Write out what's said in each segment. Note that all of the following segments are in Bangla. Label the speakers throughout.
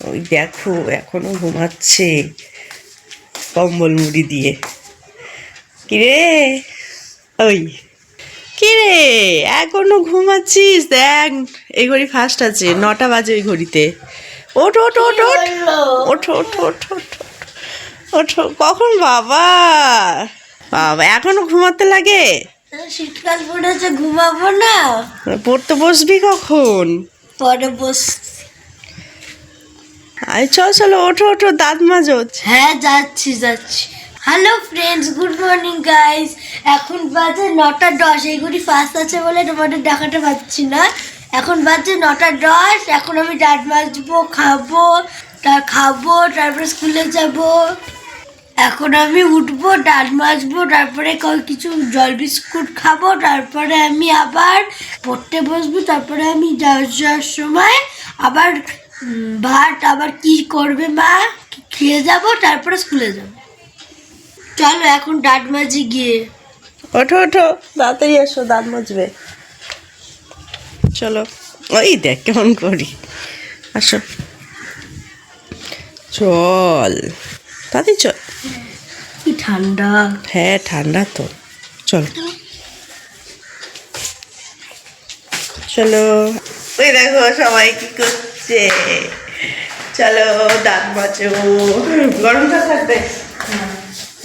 Speaker 1: ওই দেখো এখনও ঘুমাচ্ছে। কম্বল মুড়ি দিয়ে। কিরে? ওই। কিরে? এখনও ঘুমাচ্ছিস? দেখ এই ঘড়ি ফার্স্ট আছে নটা বাজে ওই ঘড়িতে। ওঠ ওঠ ওঠ ওঠ। ওঠো ওঠো ওঠো ওঠো ওঠো। কখন বাবা? বাবা এখনও ঘুমাতে লাগে?
Speaker 2: শীতকাল পড়েছে ঘুমাবো না।
Speaker 1: পড়তে বসবি কখন?
Speaker 2: পরে বস
Speaker 1: আরে চল, চলো, ওঠো ওঠো, দাঁত মাজো
Speaker 2: হ্যাঁ যাচ্ছি যাচ্ছি। Hello friends good morning guys এখন বাজে নটা দশ এইগুলি ফার্স্ট আছে বলে তোমাদের দেখাতে পাচ্ছি না। এখন বাজে নটা দশ, এখন আমি দাঁত মাজবো, খাব, তার খাব, তারপরে স্কুলে যাব। এখন আমি উঠবো, দাঁত মাজবো, তারপরে কিছু জল বিস্কুট খাব, তারপরে আমি আবার পড়তে বসবো, তারপরে আমি যাওয়ার সময় আবার ভাত আবার কি করবে মা? খেয়ে যাব তারপরে স্কুলে যাব। চলো এখন দাঁত মাজি গিয়ে।
Speaker 1: ওঠো ওঠো তাড়াতাড়ি এসো দাঁত মাজবে। চলো ওই দেখ কেমন করি। আসো। চল তাড়াতাড়ি চল।
Speaker 2: কি ঠান্ডা।
Speaker 1: হ্যাঁ ঠান্ডা তো। চল। চলো। ওই দেখো সবাই কি করছে। চলো, দাঁত বাঁচো গরম জল থাকবে?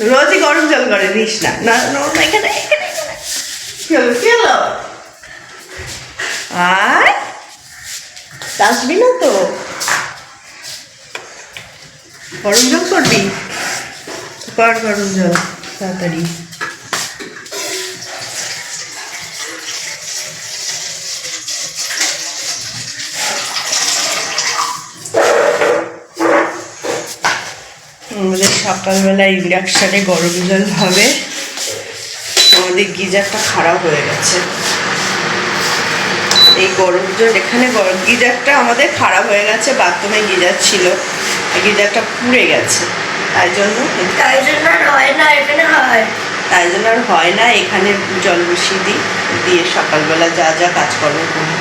Speaker 1: রোজই গরম জল করে, নিস না। না এখানে এখানে। কি হলো? আর? আসবি না তো? গরম জল করবি? কর গরম জল, তাড়াতাড়ি। সকালবেলা ইন্ডাকশানে গরম জল হবে। আমাদের গিজারটা খারাপ হয়ে গেছে। এই গরম জল এখানে গিজারটা আমাদের খারাপ হয়ে গেছে বাথরুমে গিজার ছিল। গিজারটা পুড়ে গেছে। তাই জন্য
Speaker 2: তাই জন্য আর হয় না এখানে হয়।
Speaker 1: তাই জন্য আর হয় না এখানে জল বসিয়ে দিই। দিয়ে সকালবেলা যা যা কাজকর্ম করি।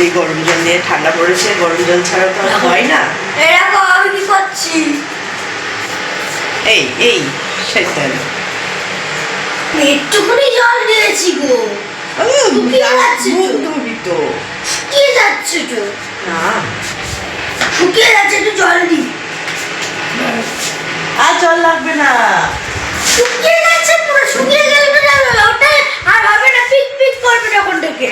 Speaker 1: এই গরম জল দিয়ে ঠান্ডা পড়েছে গরম জল ছাড়া তো হয় না।
Speaker 2: এরকম আমি কি করছি?
Speaker 1: এই এই সেটাই
Speaker 2: একটুখানি জল দিয়েছি গো। শুকিয়ে যাচ্ছে তো।
Speaker 1: ধুবি
Speaker 2: যাচ্ছে তো
Speaker 1: না।
Speaker 2: শুকিয়ে যাচ্ছে একটু জল দি
Speaker 1: আর জল লাগবে না।
Speaker 2: শুকিয়ে যাচ্ছে পুরো শুকিয়ে গেলে তো ওটা আর হবে না পিক পিক করবে তখন থেকে।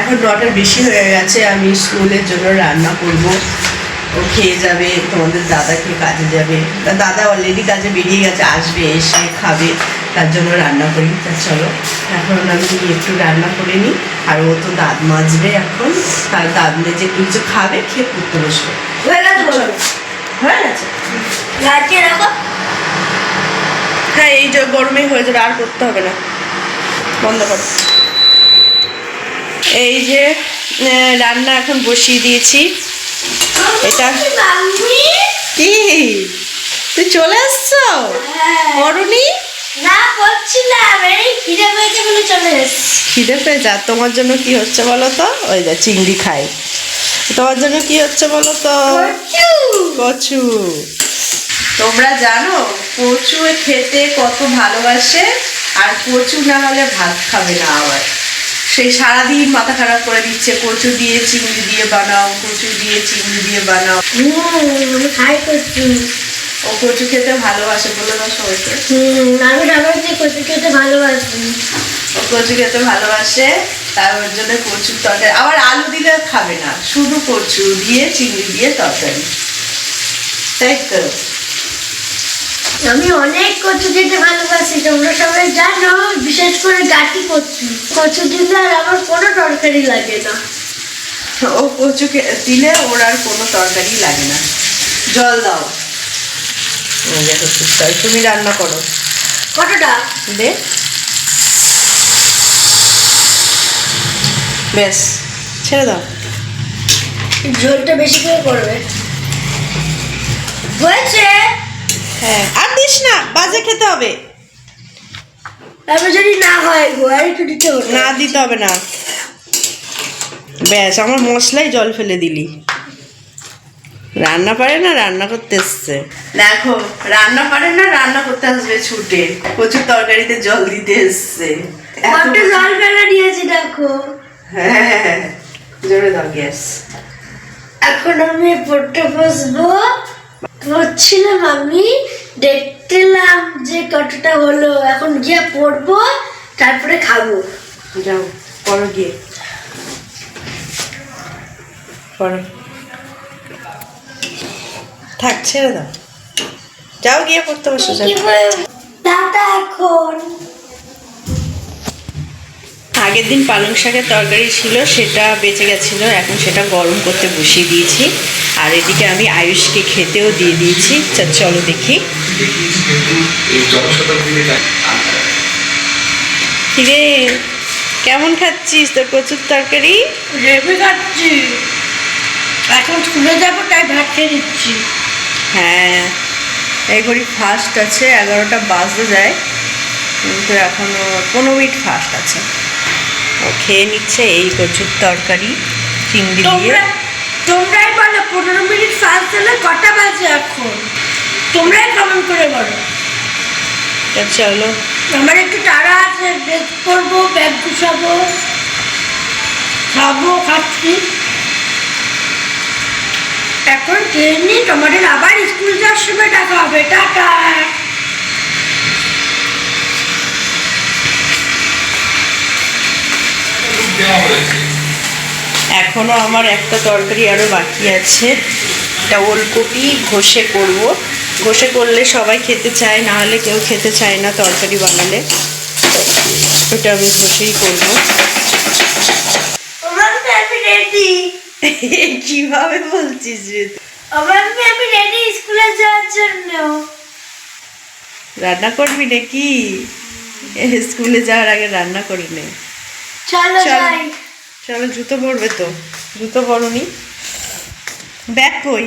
Speaker 1: এখন নটার বেশি হয়ে গেছে আমি স্কুলের জন্য রান্না করব। ও খেয়ে যাবে তোমাদের দাদাকে কাজে যাবে। তা দাদা অলরেডি কাজে বেরিয়ে গেছে আসবে এসে খাবে তার জন্য রান্না করি। তা চলো এখন আমি একটু রান্না করে নিই আর ও তো দাঁত মাজবে এখন তার দাঁত মেজে কিছু খাবে খেয়ে পড়তে বসবে।
Speaker 2: হয়ে গেছে
Speaker 1: হয়ে হ্যাঁ এই যে গরমে হয়ে যাবে আর করতে হবে না। বন্ধ করো। এই যে রান্না এখন বসিয়ে দিয়েছি। এটা- কি তুই চলে আসছো?
Speaker 2: হ্যাঁ।
Speaker 1: করুনি?
Speaker 2: না করছিলাম এই খিদে পেয়েছে বলে চলে এসেছি।
Speaker 1: খিদে পেয়ে যা তোমার জন্য কি হচ্ছে বলো তো? ওই যা চিংড়ি খাই। তোমার জন্য কি হচ্ছে বলো তো? কচু। তোমরা জানো কচু খেতে কত ভালোবাসে আর কচু না হলে ভাত খাবে না আবার। সেই সারাদিন মাথা খারাপ করে দিচ্ছে কচু দিয়ে চিংড়ি দিয়ে বানাও কচু দিয়ে চিংড়ি দিয়ে বানাও।
Speaker 2: খাই করছি
Speaker 1: ও কচু খেতে ভালোবাসে বলে দাও সবাইকে।
Speaker 2: হুম আমি আমার যে কচু খেতে ভালোবাসি।
Speaker 1: ও কচু খেতে ভালোবাসে তার ওর জন্য কচুর তরকারি। আবার আলু দিলে খাবে না শুধু কচু দিয়ে চিংড়ি দিয়ে তরকারি। তাই তো?
Speaker 2: আমি অনেক কচু খেতে ভালোবাসি তোমরা সবাই জানো বিশেষ করে গাটি কচু। কচু দিলে আর আমার কোনো তরকারি লাগে না।
Speaker 1: ও কচু দিলে ওর আর কোনো তরকারি লাগে না। জল দাও। দেখো তুমি রান্না করো।
Speaker 2: কতটা?
Speaker 1: দে। বেশ ছেড়ে দাও।
Speaker 2: ঝোলটা বেশি করে করবে। হয়েছে!
Speaker 1: হ্যাঁ। আর দিস না বাজে খেতে হবে।
Speaker 2: তারপর যদি না হয় গো আর একটু দিতে হবে।
Speaker 1: না দিতে হবে না। ব্যাস আমার মশলাই জল ফেলে দিলি। রান্না পারে না রান্না করতে এসছে। দেখো রান্না পারে না রান্না করতে আসবে ছুটে। প্রচুর তরকারিতে জল দিতে এসছে। এত
Speaker 2: কত জল ফেলে দিয়েছি দেখো।
Speaker 1: হ্যাঁ জোরে দাও গ্যাস।
Speaker 2: এখন আমি পড়তে বসবো পড়ছিলাম আমি দেখছিলাম যে কতটা হলো। এখন গিয়ে পড়ব তারপরে খাব।
Speaker 1: যাও পড়ো গিয়ে। পড়ো। থাক ছেড়ে দাও। যাও গিয়ে পড়তে বসো
Speaker 2: দাদা এখন
Speaker 1: আগের দিন পালং শাকের তরকারি ছিল সেটা বেঁচে গেছিল এখন সেটা গরম করতে বসিয়ে দিয়েছি। আর এদিকে আমি আয়ুষকে খেতেও দিয়ে দিয়েছি। চলো দেখি।
Speaker 3: জনশতাব্দীতে
Speaker 1: কেমন খাচ্ছিস তোর প্রচুর তরকারি?
Speaker 2: রেবে খাচ্ছি। এখন স্কুলে যাব তাই ভাত খেয়ে দিচ্ছি
Speaker 1: হ্যাঁ এই ঘড়ি ফাস্ট আছে এগারোটা বাজতে যায়। কিন্তু এখনও পনেরো মিনিট ফার্স্ট আছে। খেয়ে নিচ্ছে এই প্রচুর তরকারি চিংড়ি দিয়ে।
Speaker 2: তোমরাই বলো পনেরো মিনিট ফাস্ট দিলে কটা বাজে এখন? তোমরাই কমেন্ট করে বলো।
Speaker 1: চলো।
Speaker 2: আমার একটু তাড়া আছে ড্রেস করব ব্যাগ গুছাবো খাব খাচ্ছি। এখন খেয়ে নি তোমাদের আবার স্কুল যাওয়ার সময় দেখা হবে। টাটা।
Speaker 3: দেওয়া হয়েছে
Speaker 1: এখনও আমার একটা তরকারি আরও বাকি আছে। এটা ওলকপি ঘষে করব। ঘষে করলে সবাই খেতে চায় না হলে কেউ খেতে চায় না তরকারি বানালে। ওটা আমি ঘষেই করব।
Speaker 2: আমার আমি রেডি
Speaker 1: কীভাবে বলছিস রে
Speaker 2: আমি রেডি স্কুলে যাওয়ার জন্য।
Speaker 1: রান্না করবি নাকি? স্কুলে যাওয়ার আগে রান্না করে নে।
Speaker 2: চলো যাই।
Speaker 1: চলো জুতো পরবে তো। জুতো পরনি। ব্যাগ কই?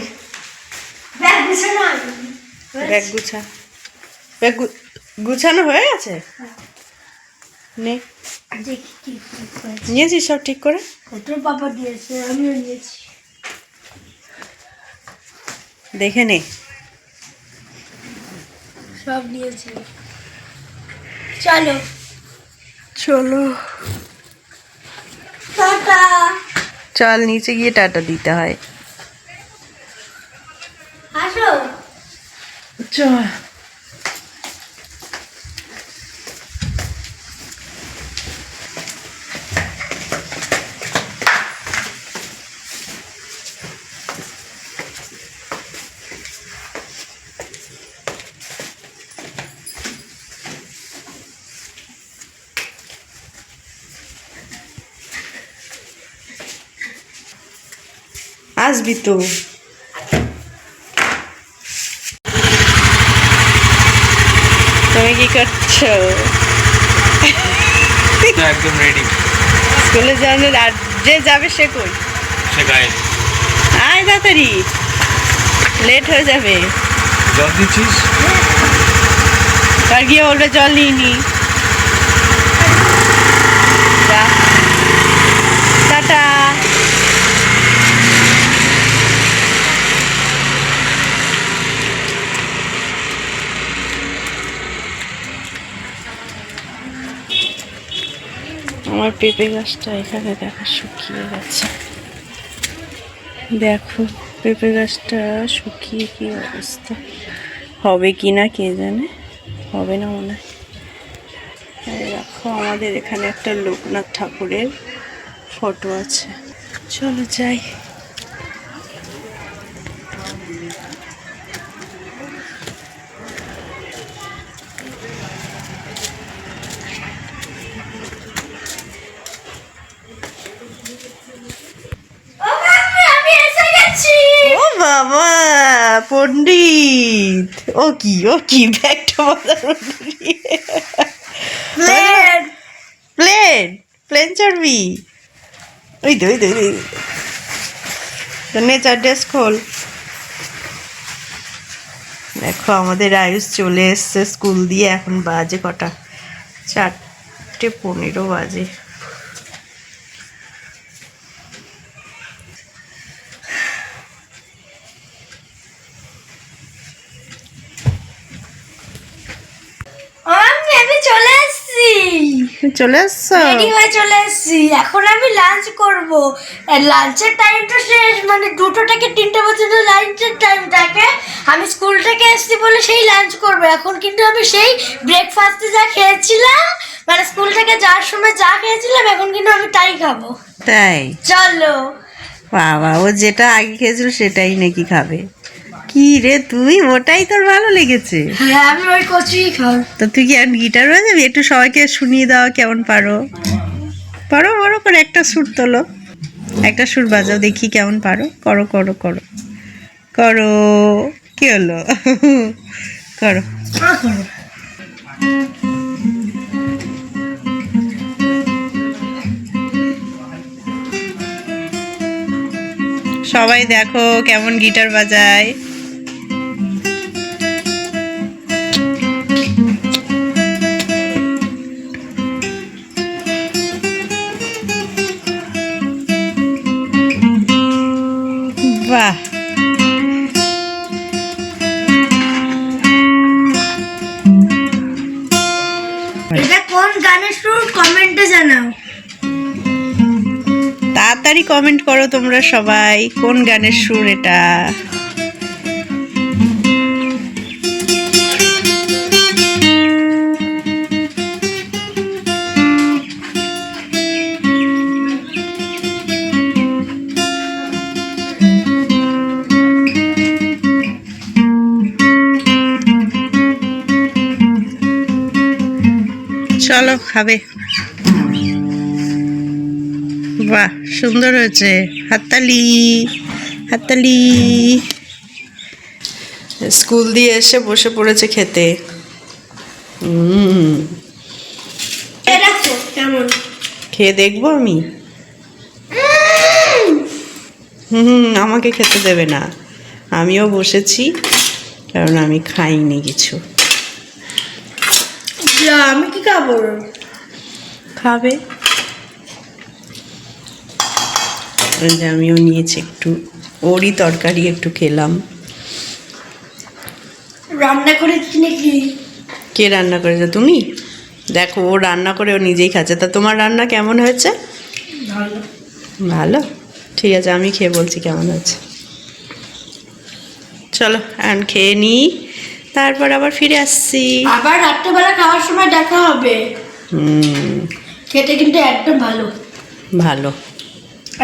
Speaker 2: ব্যাগ গুছানো।
Speaker 1: ব্যাগ গুছা। ব্যাগ গুছানো হয়ে গেছে? নে।
Speaker 2: কি হয়েছে।
Speaker 1: নিয়েছিস সব ঠিক করে?
Speaker 2: তোর বাবা দিয়েছে আমিও নিয়েছি।
Speaker 1: দেখে নে।
Speaker 2: সব নিয়েছি। চলো।
Speaker 1: চলো। চল নিচে গিয়ে টাটা দিতে হয়। চল। আসবি তো। তুমি কি করছ?
Speaker 3: একদম রেডি
Speaker 1: স্কুলে যাওয়ার আর যে যাবে সে কই?
Speaker 3: সে গায়ে।
Speaker 1: আয় তাড়াতাড়ি। লেট হয়ে যাবে।
Speaker 3: জল দিচ্ছিস?
Speaker 1: আর গিয়ে বলবে জল নিইনি। টাটা। আমার পেঁপে গাছটা এখানে দেখা শুকিয়ে গেছে। দেখো, পেঁপে গাছটা শুকিয়ে কি অবস্থা? হবে কি না কে জানে? হবে না মনে হয়। দেখো, আমাদের এখানে একটা লোকনাথ ঠাকুরের ফটো আছে। চলো যাই
Speaker 2: ও মাম্মি আমি এসে গেছি
Speaker 1: ও বাবা পণ্ডিত ও কি ও কি ব্যাগটা
Speaker 2: প্লেন
Speaker 1: প্লেন প্লেন চড়বি ওই তো ওই তো ওই তো নেচার ড্রেস খোল দেখো আমাদের আয়ুষ চলে এসছে স্কুল দিয়ে এখন বাজে কটা? চারটে পনেরো বাজে তুমি চলে এসছো?
Speaker 2: রেডি হয়ে চলে এসেছি। এখন আমি লাঞ্চ করব। লাঞ্চের টাইমটা শেষ মানে দুটো থেকে তিনটে পর্যন্ত লাঞ্চের টাইম থাকে। আমি স্কুল থেকে এসেছি বলে সেই লাঞ্চ করব। এখন কিন্তু আমি সেই ব্রেকফাস্টে যা খেয়েছিলাম মানে স্কুল থেকে যাওয়ার সময় যা খেয়েছিলাম এখন কিন্তু আমি তাই খাব।
Speaker 1: তাই?
Speaker 2: চলো।
Speaker 1: বাবা ও যেটা আগে খেয়েছিল সেটাই নাকি খাবে। কি রে তুই? ওটাই তোর ভালো লেগেছে।
Speaker 2: হ্যাঁ আমি ওই কচুই খাব
Speaker 1: তো তুই কি আর গিটার বাজাবি? একটু সবাইকে শুনিয়ে দাও কেমন পারো। পারো বড় করে একটা সুর তোলো। একটা সুর বাজাও দেখি কেমন পারো। করো করো করো। করো কি হলো? করো। সবাই দেখো কেমন গিটার বাজায়।
Speaker 2: কোন গানের সুর কমেন্টে জানাও।
Speaker 1: তাড়াতাড়ি কমেন্ট করো তোমরা সবাই কোন গানের সুর এটা? চলো খাবে। বাহ সুন্দর হয়েছে। হাততালি হাততালি। স্কুল দিয়ে এসে বসে পড়েছে খেতে। খেয়ে দেখব আমি? হুম আমাকে খেতে দেবে না। আমিও বসেছি কারণ আমি খাইনি কিছু।
Speaker 2: যা, আমি কি খাব?
Speaker 1: খাবে। যে আমিও নিয়েছি একটু ওরই তরকারি একটু খেলাম।
Speaker 2: রান্না করেছি নাকি?
Speaker 1: কে রান্না করেছে? তুমি? দেখো ও রান্না করে ও নিজেই খাচ্ছে। তা তোমার রান্না কেমন হয়েছে?
Speaker 2: ভালো।
Speaker 1: ভালো? ঠিক আছে আমি খেয়ে বলছি কেমন হয়েছে। চলো এখন খেয়ে নিই। তারপর আবার ফিরে আসছি।
Speaker 2: আবার রাত্রেবেলা খাওয়ার সময় দেখা হবে।
Speaker 1: হুম।
Speaker 2: খেতে কিন্তু একদম ভালো।
Speaker 1: ভালো।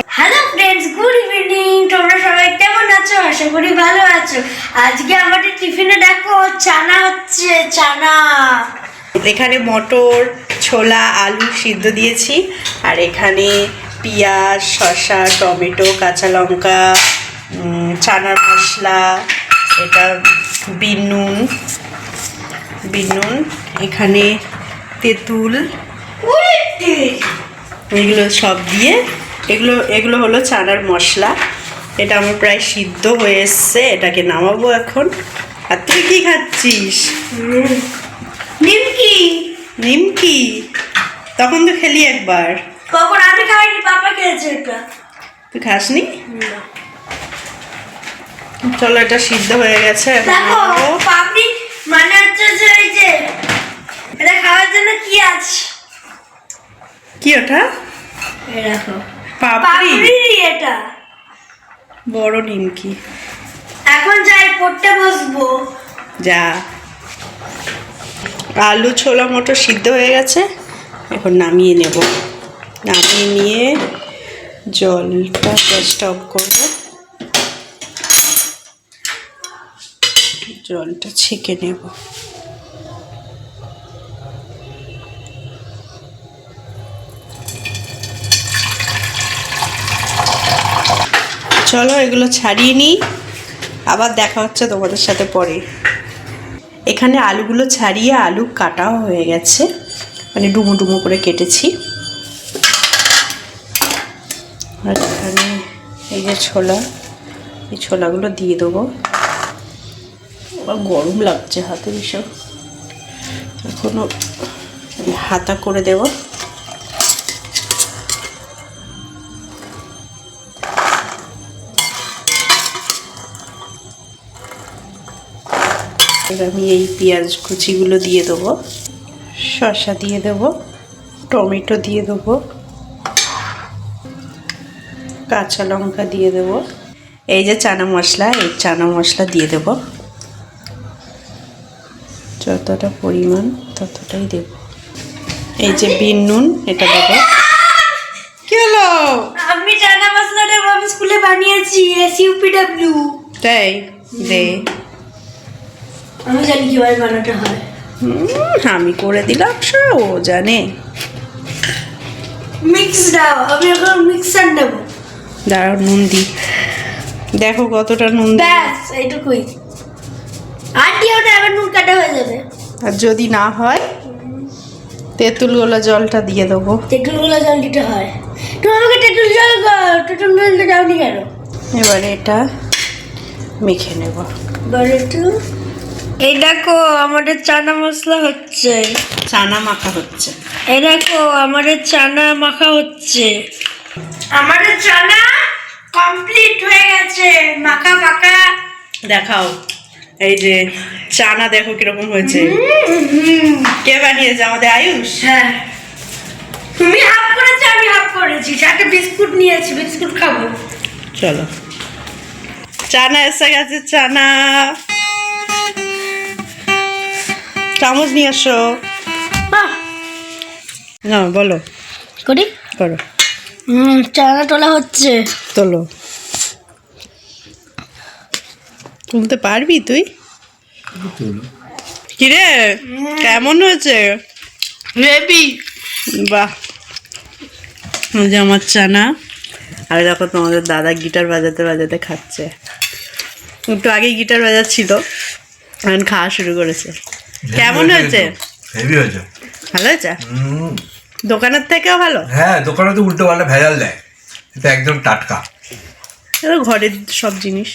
Speaker 2: হ্যালো ফ্রেন্ডস গুড ইভিনিং তোমরা সবাই কেমন আছো? আশা করি ভালো আছো। আজকে আমাদের টিফিনে দেখো চানা হচ্ছে চানা।
Speaker 1: এখানে মটর ছোলা আলু সিদ্ধ দিয়েছি। আর এখানে পেঁয়াজ শসা টমেটো কাঁচা লঙ্কা চানার মশলা। এটা বিনুন বিনুন এখানে তেঁতুল এগুলো সব দিয়ে এগুলো এগুলো হলো চানার মশলা। এটা আমার প্রায় সিদ্ধ হয়ে এসছে এটাকে নামাবো এখন। আর তুই কি খাচ্ছিস?
Speaker 2: নিমকি।
Speaker 1: নিমকি? তখন তো খেলি একবার।
Speaker 2: কখন? আমি খাইনি পাপা খেয়েছে এটা।
Speaker 1: তুই খাসনি? চলো এটা সিদ্ধ হয়ে গেছে।
Speaker 2: পাপড়ি মানে হচ্ছে যে এই যে এটা খাওয়ার জন্য কি আছে?
Speaker 1: কি ওটা?
Speaker 2: দেখো।
Speaker 1: পাপড়ি?
Speaker 2: এটা।
Speaker 1: বড় নিমকি।
Speaker 2: এখন যাই পড়তে বসবো।
Speaker 1: যা। আলু ছোলা মটর সিদ্ধ হয়ে গেছে এখন নামিয়ে নেব। নামিয়ে নিয়ে জলটা গ্যাসটা অফ করব। জলটা ছেঁকে নেব। চলো এগুলো ছাড়িয়ে নিই, আবার দেখা হচ্ছে তোমাদের সাথে পরে। এখানে আলুগুলো ছাড়িয়ে আলু কাটাও হয়ে গেছে মানে ডুমো ডুমো করে কেটেছি। আর এখানে এই যে ছোলা, এই ছোলাগুলো দিয়ে দেবো। আবার গরম লাগছে হাতে ভীষণ। এখনও হাতা করে দেবো। এবার আমি এই পেঁয়াজ কুচিগুলো দিয়ে দেবো। শসা দিয়ে দেবো। টমেটো দিয়ে দেবো। কাঁচা লঙ্কা দিয়ে দেবো। এই যে চানা মশলা, এই চানা মশলা দিয়ে দেবো। যতটা পরিমাণ ততটাই দেব। এই যে বিন নুন এটা দেবো। কি হলো?
Speaker 2: আমি চানা মশলাটা আমি স্কুলে বানিয়েছি এস ইউপিডব্লিউ
Speaker 1: তাই? দে।
Speaker 2: আমি জানি কীভাবে বানাতে হয়।
Speaker 1: আমি করে দিলাম সব ও জানে।
Speaker 2: মিক্স দাও আমি এখন মিক্সার নেব।
Speaker 1: দাঁড়াও নুন দিই দেখো কতটা নুন
Speaker 2: ব্যাস এইটুকুই। আর দিয়ে ওটা আবার নুন কাটা হয়ে যাবে?
Speaker 1: আর যদি না হয় তেঁতুল গোলা জলটা দিয়ে দেবো।
Speaker 2: তেঁতুলগুলো জল দিতে হয়। তুমি আমাকে তেঁতুল জল তেঁতুল জলটা দাওনি কেন?
Speaker 1: এবারে এটা মেখে নেব।
Speaker 2: বলো একটু এই দেখো আমাদের চানা মশলা হচ্ছে।
Speaker 1: চানা মাখা হচ্ছে।
Speaker 2: এই দেখো আমাদের চানা মাখা হচ্ছে। আমাদের চানা কমপ্লিট হয়ে গেছে। মাখা মাখা
Speaker 1: দেখাও। এই যে চানা দেখো কীরকম হয়েছে। কে বানিয়েছে? আমাদের আয়ুষ?
Speaker 2: হ্যাঁ। তুমি হাফ করেছ আমি হাফ করেছি। সাথে বিস্কুট নিয়েছি বিস্কুট খাব।
Speaker 1: চলো। চানা এসে গেছে চানা। চামচ নিয়ে আসো না বলো।
Speaker 2: করি?
Speaker 1: করো।
Speaker 2: চানা তোলা হচ্ছে।
Speaker 1: তোলো। তুলতে পারবি তুই? কিরে কেমন হয়েছে?
Speaker 2: বেবি
Speaker 1: বাহ। ওই যে আমার চানা। আর দেখো তোমাদের দাদা গিটার বাজাতে বাজাতে খাচ্ছে। একটু আগেই গিটার বাজাচ্ছিল। এখন খাওয়া শুরু করেছে। কেমন হয়েছে
Speaker 4: হেভি হয়েছে।
Speaker 1: ভালো হয়েছে? দোকানের থেকেও ভালো?
Speaker 4: হ্যাঁ দোকানে তো উল্টো পাল্টা ভেজাল দেয়। এটা একদম টাটকা।
Speaker 1: ঘরের সব জিনিস।